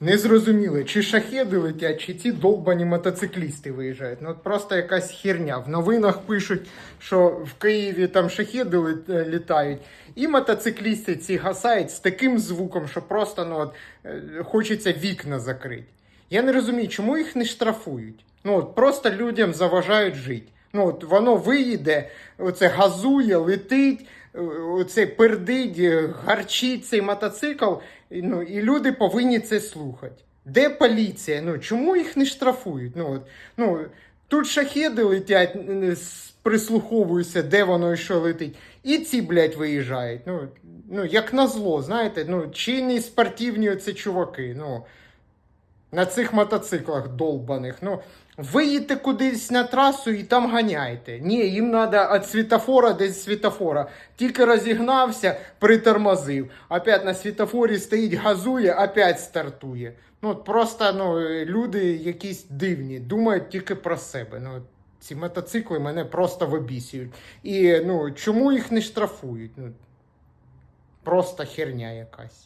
Не зрозуміли, чи шахеди летять, чи ці довбані мотоциклісти виїжджають. Ну просто якась херня. В новинах пишуть, що в Києві там шахеди е, літають, і мотоциклісти ці гасають з таким звуком, що просто ну, от, е, хочеться вікна закрити. Я не розумію, чому їх не штрафують. Ну от просто людям заважають жити. Ну от воно виїде, оце газує, летить, е, оце пердить, е, гарчить цей мотоцикл, ну, і люди повинні це слухати. Де поліція? Ну чому їх не штрафують? Ну, от, ну, тут шахеди летять, прислуховуюся, де воно і що летить. І ці, блядь, виїжджають. Ну, ну як назло, знаєте, ну, чинні спортивні оці чуваки. Ну, на цих мотоциклах долбаних. Ну, виїдьте кудись на трасу і там ганяйте. Ні, їм треба від світофора десь світофора. Тільки розігнався, притормозив. Опять на світофорі стоїть, газує, опять стартує. Ну, просто ну, люди якісь дивні, думають тільки про себе. Ну, ці мотоцикли мене просто вибісюють. І ну, чому їх не штрафують? Ну, просто херня якась.